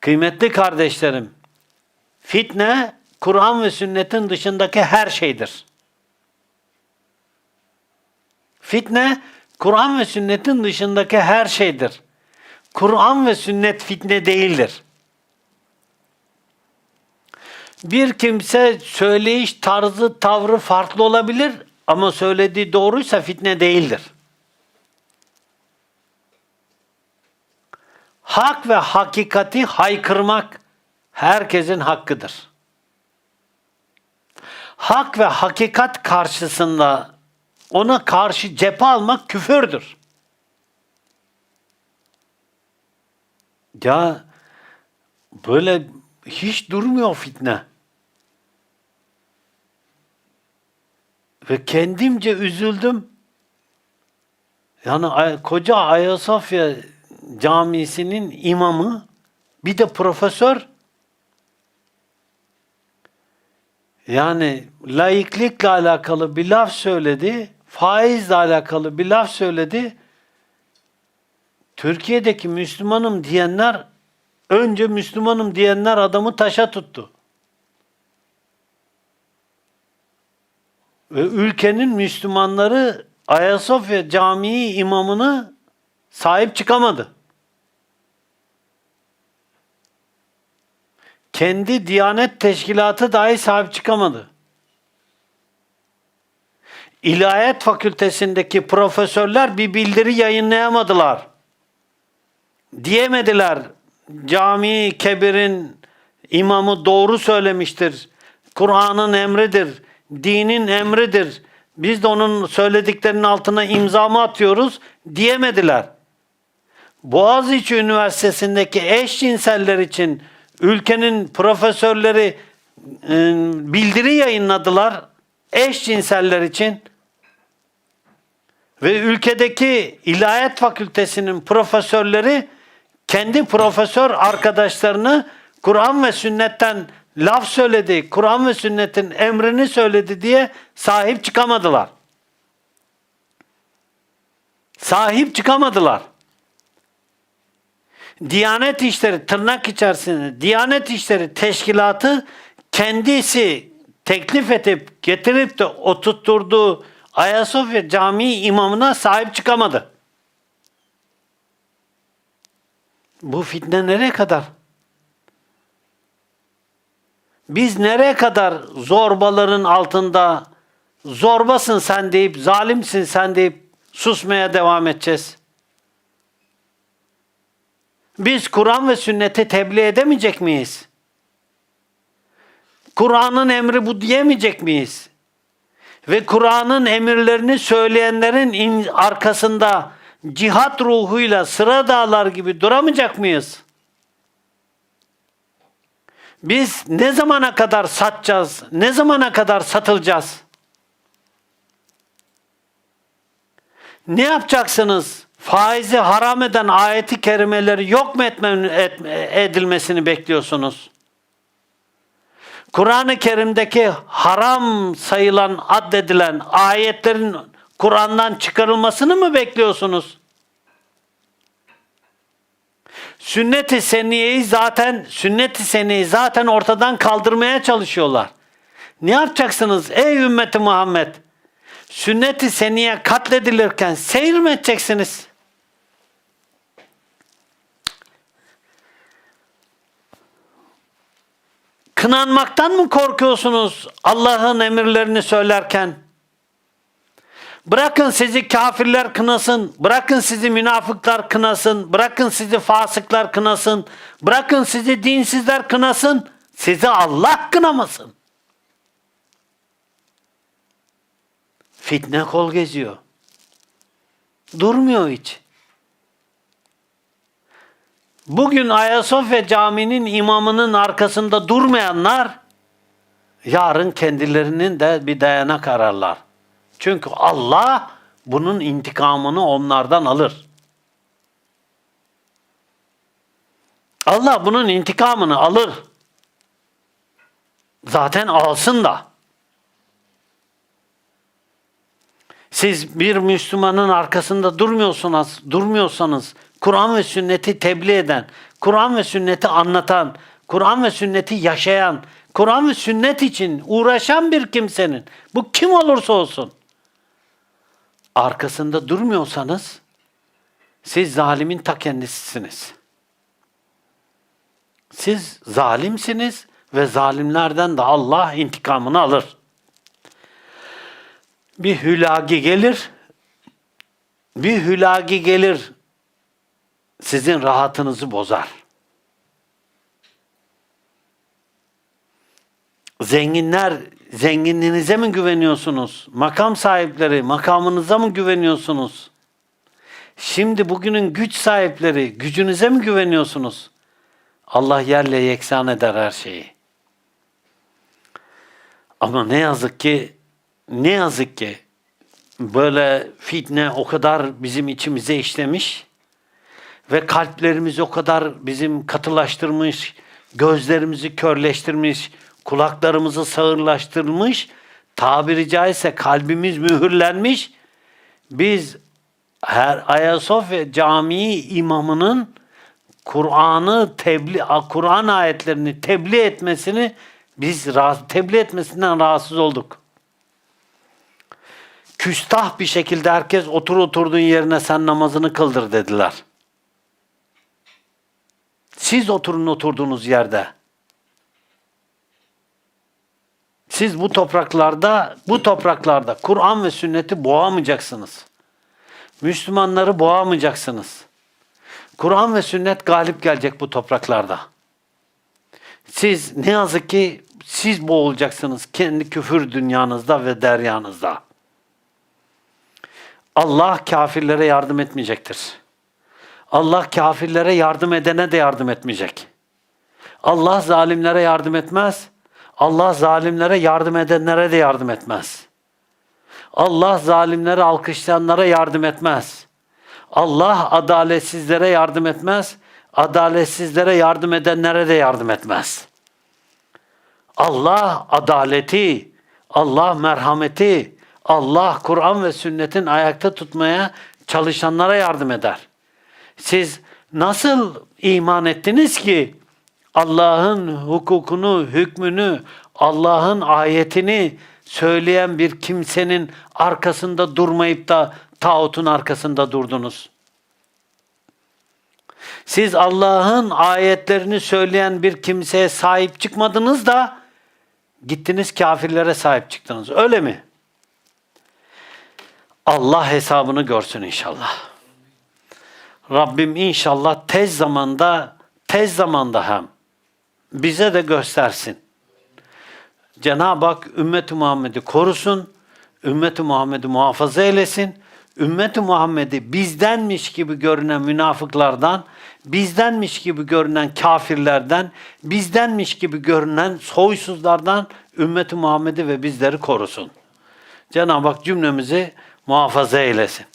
Kıymetli kardeşlerim, fitne Kur'an ve sünnetin dışındaki her şeydir. Fitne Kur'an ve sünnetin dışındaki her şeydir. Kur'an ve sünnet fitne değildir. Bir kimse söyleyiş tarzı, tavrı farklı olabilir ama söylediği doğruysa fitne değildir. Hak ve hakikati haykırmak herkesin hakkıdır. Hak ve hakikat karşısında ona karşı cephe almak küfürdür. Ya böyle hiç durmuyor fitne. Ve kendimce üzüldüm. Yani koca Ayasofya Camisi'nin imamı bir de profesör yani laiklikle alakalı bir laf söyledi, faizle alakalı bir laf söyledi. Türkiye'deki Müslümanım diyenler önce Müslümanım diyenler adamı taşa tuttu. Ve ülkenin Müslümanları Ayasofya Camii imamını sahip çıkamadı. Kendi Diyanet Teşkilatı dahi sahip çıkamadı. İlahiyat Fakültesindeki profesörler bir bildiri yayınlayamadılar. Diyemediler. Cami Kebir'in imamı doğru söylemiştir. Kur'an'ın emridir. Dinin emridir. Biz de onun söylediklerinin altına imza mı atıyoruz diyemediler. Boğaziçi Üniversitesi'ndeki eşcinseller için ülkenin profesörleri e, bildiri yayınladılar eşcinseller için. Ve ülkedeki İlahiyat Fakültesinin profesörleri kendi profesör arkadaşlarını Kur'an ve sünnetten laf söyledi, Kur'an ve sünnetin emrini söyledi diye sahip çıkamadılar. Sahip çıkamadılar. Diyanet İşleri tırnak içerisinde Diyanet İşleri Teşkilatı kendisi teklif edip getirip de oturtturduğu Ayasofya Camii imamına sahip çıkamadı. Bu fitne nereye kadar? Biz nereye kadar zorbaların altında zorbasın sen deyip, zalimsin sen deyip susmaya devam edeceğiz? Biz Kur'an ve sünneti tebliğ edemeyecek miyiz? Kur'an'ın emri bu diyemeyecek miyiz? Ve Kur'an'ın emirlerini söyleyenlerin in- arkasında cihat ruhuyla sıra dağlar gibi duramayacak mıyız? Biz ne zamana kadar satacağız? Ne zamana kadar satılacağız? Ne yapacaksınız? Faizi haram eden ayeti kerimeleri yok mu etme, edilmesini bekliyorsunuz? Kur'an-ı Kerim'deki haram sayılan, addedilen ayetlerin Kur'an'dan çıkarılmasını mı bekliyorsunuz? Sünnet-i seniyeyi zaten sünnet-i seniyeyi zaten ortadan kaldırmaya çalışıyorlar. Ne yapacaksınız ey ümmeti Muhammed? Sünnet-i seniye katledilirken seyir mi edeceksiniz? Kınanmaktan mı korkuyorsunuz Allah'ın emirlerini söylerken? Bırakın sizi kafirler kınasın, bırakın sizi münafıklar kınasın, bırakın sizi fasıklar kınasın, bırakın sizi dinsizler kınasın, sizi Allah kınamasın. Fitne kol geziyor. Durmuyor hiç. Bugün Ayasofya Camii'nin imamının arkasında durmayanlar yarın kendilerinin de bir dayanak ararlar. Çünkü Allah bunun intikamını onlardan alır. Allah bunun intikamını alır. Zaten alsın da. Siz bir Müslümanın arkasında durmuyorsanız, durmuyorsanız Kur'an ve sünneti tebliğ eden, Kur'an ve sünneti anlatan, Kur'an ve sünneti yaşayan, Kur'an ve sünnet için uğraşan bir kimsenin, bu kim olursa olsun, arkasında durmuyorsanız, siz zalimin ta kendisisiniz. Siz zalimsiniz ve zalimlerden de Allah intikamını alır. Bir hülagi gelir, bir hülagi gelir, sizin rahatınızı bozar. Zenginler, zenginliğinize mi güveniyorsunuz? Makam sahipleri, makamınıza mı güveniyorsunuz? Şimdi bugünün güç sahipleri, gücünüze mi güveniyorsunuz? Allah yerle yeksan eder her şeyi. Ama ne yazık ki, ne yazık ki böyle fitne o kadar bizim içimize işlemiş ve kalplerimizi o kadar bizim katılaştırmış, gözlerimizi körleştirmiş, kulaklarımızı sağırlaştırmış, tabiri caizse kalbimiz mühürlenmiş. Biz her Ayasofya Camii imamının Kur'an'ı tebliğ, Kur'an ayetlerini tebliğ etmesini biz tebliğ etmesinden rahatsız olduk. Küstah bir şekilde herkes otur oturduğun yerine sen namazını kıldır dediler. Siz oturun oturduğunuz yerde. Siz bu topraklarda, bu topraklarda Kur'an ve sünneti boğamayacaksınız. Müslümanları boğamayacaksınız. Kur'an ve sünnet galip gelecek bu topraklarda. Siz ne yazık ki siz boğulacaksınız kendi küfür dünyanızda ve deryanızda. Allah kafirlere yardım etmeyecektir. Allah kafirlere yardım edene de yardım etmeyecek. Allah zalimlere yardım etmez. Allah zalimlere yardım edenlere de yardım etmez. Allah zalimleri alkışlayanlara yardım etmez. Allah adaletsizlere yardım etmez. Adaletsizlere yardım edenlere de yardım etmez. Allah adaleti, Allah merhameti, Allah Kur'an ve sünnetin ayakta tutmaya çalışanlara yardım eder. Siz nasıl iman ettiniz ki Allah'ın hukukunu, hükmünü, Allah'ın ayetini söyleyen bir kimsenin arkasında durmayıp da tağutun arkasında durdunuz? Siz Allah'ın ayetlerini söyleyen bir kimseye sahip çıkmadınız da gittiniz kafirlere sahip çıktınız. Öyle mi? Allah hesabını görsün inşallah. Rabbim inşallah tez zamanda, tez zamanda hem bize de göstersin. Cenab-ı Hak ümmeti Muhammed'i korusun, ümmeti Muhammed'i muhafaza eylesin. Ümmeti Muhammed'i bizdenmiş gibi görünen münafıklardan, bizdenmiş gibi görünen kafirlerden, bizdenmiş gibi görünen soysuzlardan ümmeti Muhammed'i ve bizleri korusun. Cenab-ı Hak cümlemizi muhafaza eylesin.